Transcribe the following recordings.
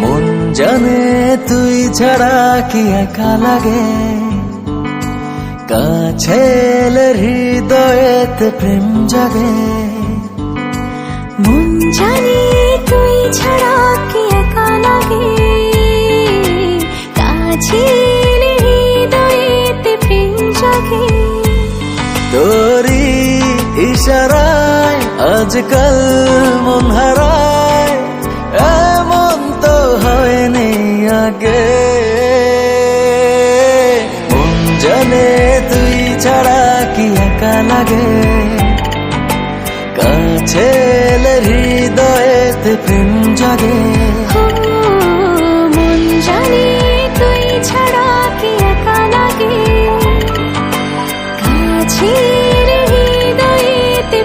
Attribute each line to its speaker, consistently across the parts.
Speaker 1: মন জানে তুই ছাড়া কি একা লাগে? কাছে হৃদয়েতে প্রেম জাগে।
Speaker 2: মন জানি তুই ছাড়া কি একা লাগে? কাছে হৃদয়েতে প্রেম জাগে।
Speaker 1: তোরি ইশারায় আজকাল মন হারায়। মন জানে তুই ছাড়া কি একা লাগে? কাছে এলে হৃদয়েতে প্রেম জাগে।
Speaker 2: লাগে?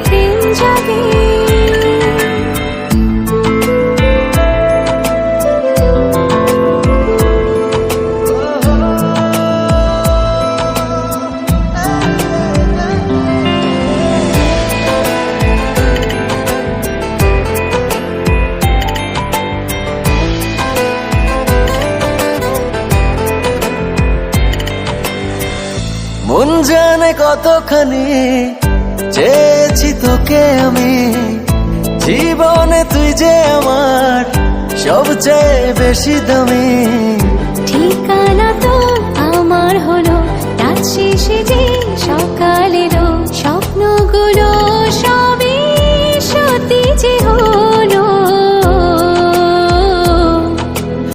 Speaker 2: প্রেম জাগে।
Speaker 1: মন জানে কতখানি চেয়েছি তোকে আমি। জীবনে তুই যে আমার সবচেয়ে বেশি দামি।
Speaker 2: ঠিকানা